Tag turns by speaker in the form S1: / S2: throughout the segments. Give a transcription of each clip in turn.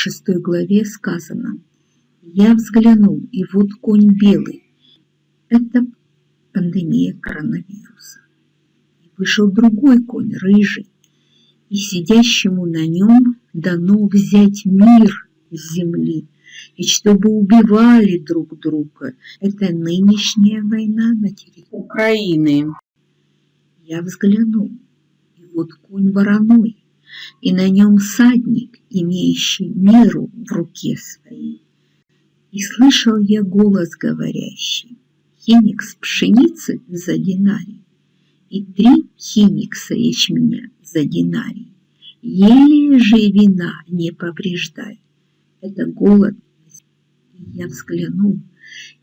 S1: Шестой главе сказано «Я взглянул, и вот конь белый». Это пандемия коронавируса. И вышел другой конь, рыжий, и сидящему на нем дано взять мир с земли, и чтобы убивали друг друга. Это нынешняя война на территории
S2: України.
S1: Я взглянул, и вот конь вороной, и на нем всадник, имеющий меру в руке своей. И слышал я голос говорящий, хиникс пшеницы за динарий, и три хиникса ячменя за динарий. Еле же вина не повреждай. Это голод. Я взглянул,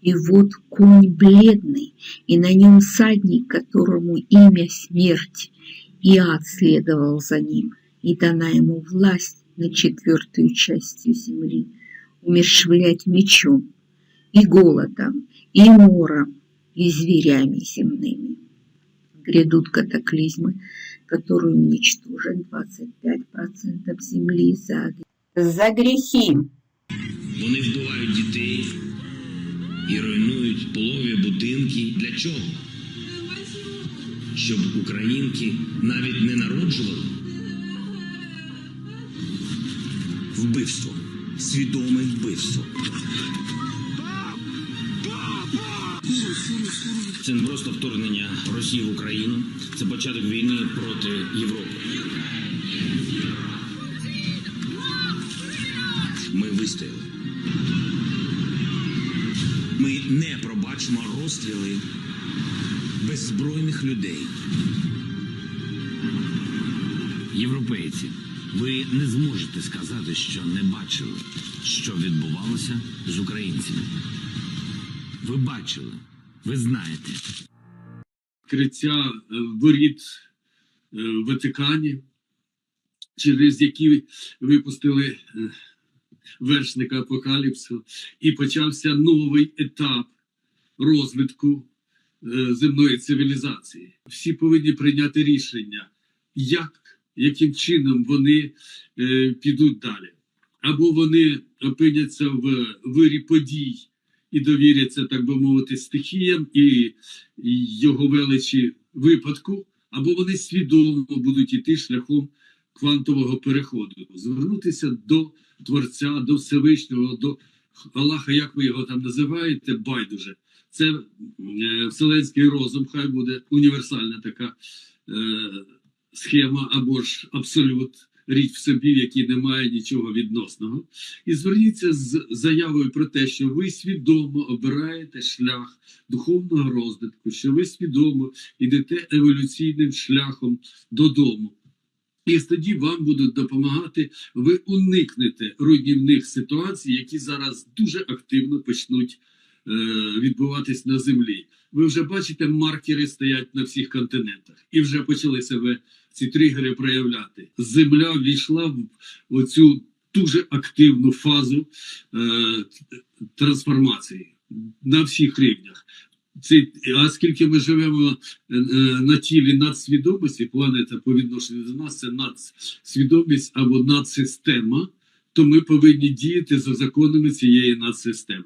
S1: и вот конь бледный, и на нем всадник, которому имя смерть, и ад следовал за ним, и дана ему власть над четвертую частью земли, умершвлять мечом, и голодом, и мором, и зверями земными. Грядут катаклизмы, которые уничтожат 25% земли за год.
S2: За гріхи.
S3: Вони вбивають дітей і руйнують полові будинки. Для чого? Щоб українки навіть не народжували.
S4: Вбивство. Свідоме вбивство.
S3: Це не просто вторгнення Росії в Україну, це початок війни проти Європи. Ми вистояли.
S4: Ми не пробачимо розстріли беззбройних людей.
S5: Європейці, ви не зможете сказати, що не бачили, що відбувалося з українцями. Ви бачили, ви знаєте.
S6: відкриття е, воріт е, в Ватикані, через які випустили е, вершника апокаліпсу, і почався новий етап розвитку земної цивілізації. Всі повинні прийняти рішення, як, яким чином вони е, підуть далі. Або вони опиняться в вирі подій і довіряться, так би мовити, стихіям і його величі випадку, або вони свідомо будуть іти шляхом квантового переходу, звернутися до Творця, до Всевишнього, до Аллаха, як ви його там називаєте, байдуже. Це е, вселенський розум, хай буде універсальна така е, схема або ж абсолют, річ в собі, в якій немає нічого відносного. І зверніться з заявою про те, що ви свідомо обираєте шлях духовного розвитку, що ви свідомо йдете еволюційним шляхом додому. І тоді вам будуть допомагати, ви уникнете руйнівних ситуацій, які зараз дуже активно почнуть відбуватись на землі. Ви вже бачите, маркери стоять на всіх континентах, і вже почали себе ці тригери проявляти. Земля ввійшла в оцю дуже активну фазу е, трансформації на всіх рівнях. Це, а скільки ми живемо е, е, на тілі надсвідомості, планета по відношенню до нас це надсвідомість або надсистема, то ми повинні діяти за законами цієї надсистеми.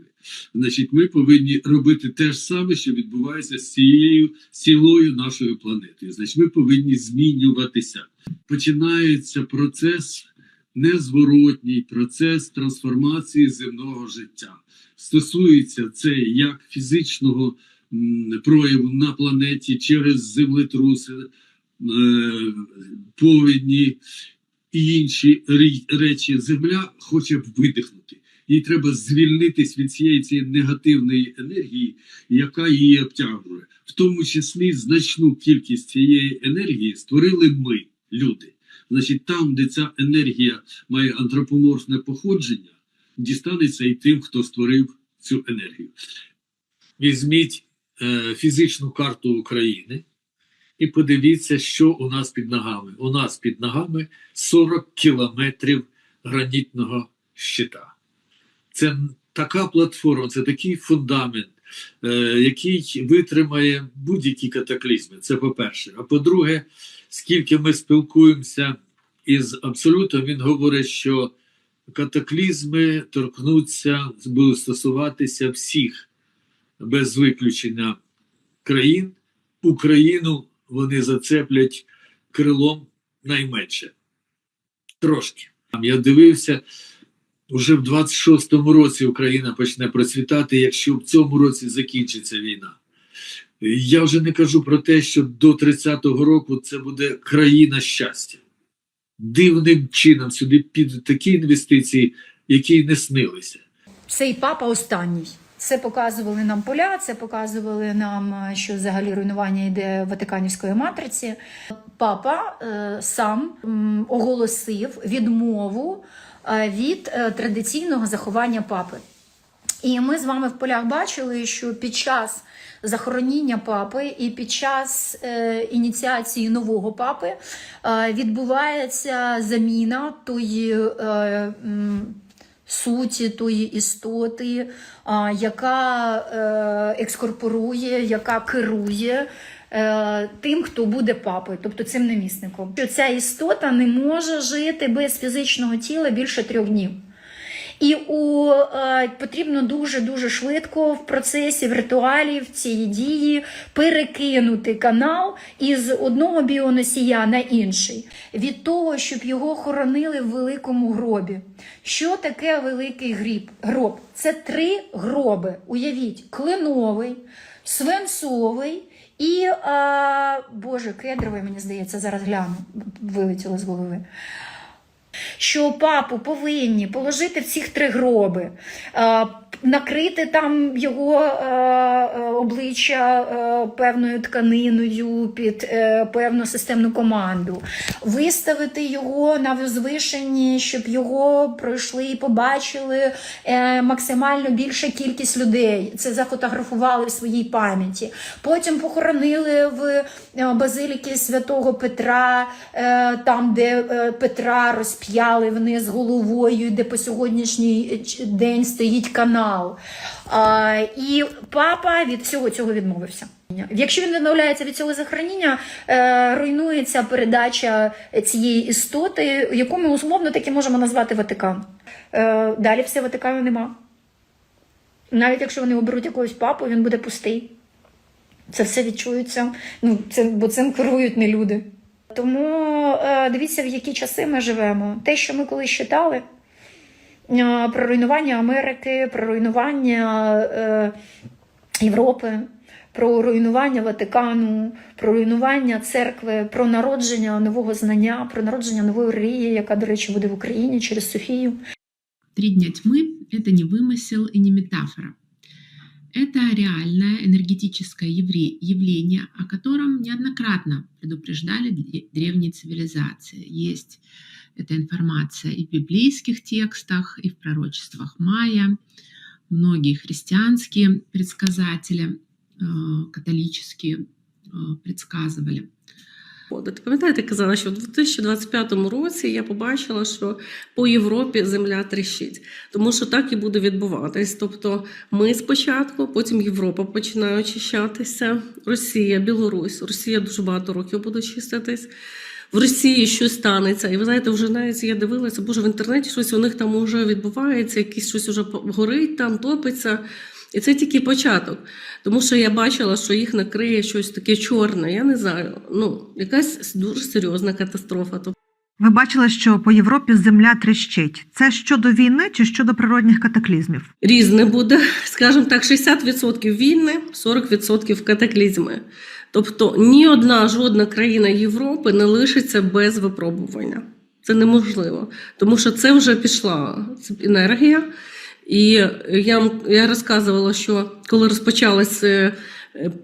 S6: Значить, ми повинні робити те ж саме, що відбувається з цією цілою нашою планетою. Значить, ми повинні змінюватися. Починається процес незворотній, процес трансформації земного життя. Стосується це як фізичного прояву на планеті через землетруси, е, повідні і інші речі. Земля хоче видихнути. Їй треба звільнитись від цієї цієї негативної енергії, яка її обтягує. В тому числі значну кількість цієї енергії створили ми, люди. Значить, там, де ця енергія має антропоморфне походження, дістанеться і тим, хто створив цю енергію. Візьміть е, фізичну карту України і подивіться, що у нас під ногами. У нас під ногами 40 кілометрів гранітного щита. Це така платформа, це такий фундамент, е, який витримає будь-які катаклізми. Це по-перше. А по-друге, скільки ми спілкуємося із абсолютом, він говорить, що катаклізми торкнуться, будуть стосуватися всіх без виключення країн. Україну вони зацеплять крилом найменше. Трошки. Я дивився, уже в 26-му році Україна почне процвітати, якщо в цьому році закінчиться війна. Я вже не кажу про те, що до 30-го року це буде країна щастя. Дивним чином сюди підуть такі інвестиції, які не снилися.
S7: Цей папа останній. Це показували нам поля, це показували нам, е, що взагалі руйнування йде Ватиканівської матриці. Папа е, сам оголосив відмову е, від традиційного заховання папи. І ми з вами в полях бачили, що під час захороніння папи і під час е, ініціації нового папи е, відбувається заміна тої. Е, суті тої істоти, яка е, екскорпорує, яка керує е, тим, хто буде папою, тобто цим намісником. Ця істота не може жити без фізичного тіла більше трьох днів. І у е, потрібно дуже дуже швидко в процесі в ритуалі в цієї дії перекинути канал із одного біоносія на інший від того, щоб його хоронили в великому гробі. Що таке великий гріб? гроб? Це три гроби. Уявіть, клиновий, свинцовий і а, Боже, кедровий, мені здається, зараз гляну, вилетіло з голови що папу повинні положити в цих три гроби, накрити там його е, е, обличчя е, певною тканиною під певну системну команду, виставити його на возвишенні, щоб його пройшли і побачили максимально більша кількість людей. Це зафотографували в своїй пам'яті. Потім похоронили в базиліки святого Петра, там, де Петра розп'яли вниз головою, де по сьогоднішній день стоїть канал. А, і папа від всього цього відмовився. Якщо він відмовляється від цього захороніння, е, руйнується передача цієї істоти, яку ми умовно таки можемо назвати Ватикан. Е, далі все Ватикану нема. Навіть якщо вони оберуть якогось папу, він буде пустий. Це все відчується. Ну, це, бо цим керують не люди. Тому е, дивіться, в які часи ми живемо. Те, що ми колись читали про руйнування Америки, про руйнування е, Європи, про руйнування Ватикану, про руйнування церкви, про народження нового знання, про народження нової релігії, яка, до речі, буде в Україні через Софію.
S8: Три дня тьмы – это не вымысел и не метафора. Это реальное энергетическое явление, о котором неоднократно предупреждали дре- древние цивилизации. Есть эта информация и в библейских текстах, и в пророчествах Майя. Многие христианские предсказатели, э, католические, э, предсказывали.
S9: Ти пам'ятаєте, казала, що в 2025 році я побачила, що по Європі земля тріщить, тому що так і буде відбуватись. Тобто ми спочатку, потім Європа починає очищатися, Росія, Білорусь. Росія дуже багато років буде чиститись. В Росії щось станеться. І ви знаєте, вже навіть я дивилася, боже, в інтернеті щось у них там вже відбувається, якісь щось вже горить, там топиться. І це тільки початок. Тому що я бачила, що їх накриє щось таке чорне. Я не знаю. Ну, якась дуже серйозна катастрофа.
S10: Ви бачили, що по Європі земля тріщить. Це щодо війни чи щодо природних катаклізмів?
S9: різне буде, скажімо так, 60% війни, 40% катаклізми. Тобто ні одна жодна країна Європи не лишиться без випробування. Це неможливо, тому що це вже пішла енергія. І я, я розказувала, що коли розпочалось, е,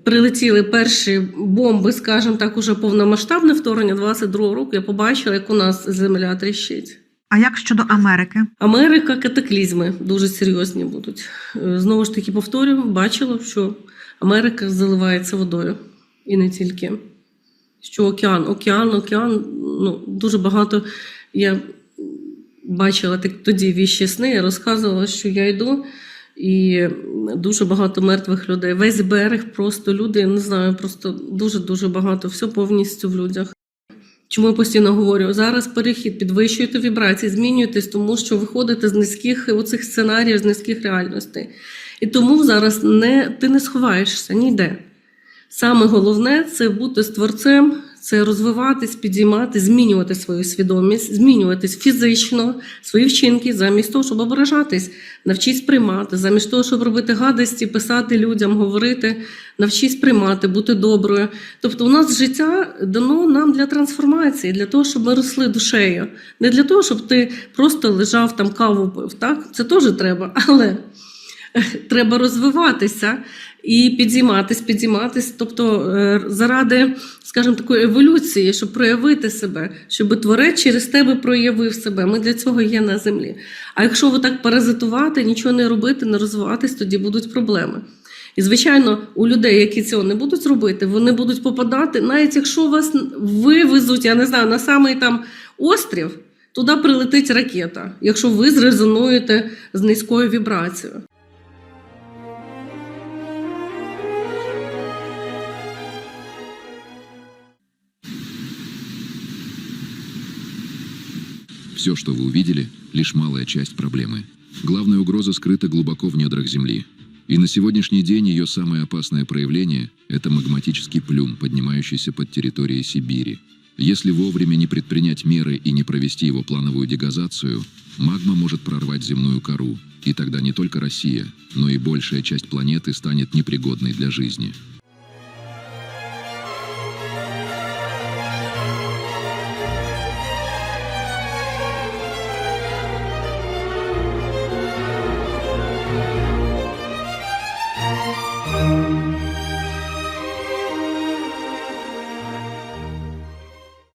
S9: прилетіли перші бомби, скажімо так, уже повномасштабне вторгнення 22 року, я побачила, як у нас земля тріщить.
S10: А як щодо Америки?
S9: Америка катаклізми дуже серйозні будуть. Е, Знову ж таки повторюю, бачила, що Америка заливається водою. І не тільки. Що океан, океан, океан, ну, дуже багато. Я бачила так, тоді віщі сни, я розказувала, що я йду, і дуже багато мертвих людей. Весь берег, просто люди, я не знаю, просто дуже-дуже багато, все повністю в людях. Чому я постійно говорю, зараз перехід, підвищуєте вібрації, змінюєтесь, тому що виходите з низьких оцих сценаріїв, з низьких реальностей. І тому зараз не, ти не сховаєшся ніде. Саме головне це бути з творцем, це розвиватись, підіймати, змінювати свою свідомість, змінюватись фізично, свої вчинки, замість того, щоб ображатись, навчись приймати, замість того, щоб робити гадості, писати людям, говорити, навчись приймати, бути доброю. Тобто, у нас життя дано нам для трансформації, для того, щоб ми росли душею, не для того, щоб ти просто лежав там каву пив. Так, це теж треба, але треба розвиватися і підійматись, підійматись, тобто е, заради, скажімо, такої еволюції, щоб проявити себе, щоб творець через тебе проявив себе. Ми для цього є на землі. А якщо ви так паразитувати, нічого не робити, не розвиватись, тоді будуть проблеми. І, звичайно, у людей, які цього не будуть робити, вони будуть попадати, навіть якщо вас вивезуть, я не знаю, на самий там острів, туди прилетить ракета, якщо ви зрезонуєте з низькою вібрацією.
S11: Все, что вы увидели, лишь малая часть проблемы. Главная угроза скрыта глубоко в недрах Земли. И на сегодняшний день ее самое опасное проявление – это магматический плюм, поднимающийся под территорией Сибири. Если вовремя не предпринять меры и не провести его плановую дегазацию, магма может прорвать земную кору, и тогда не только Россия, но и большая часть планеты станет непригодной для жизни.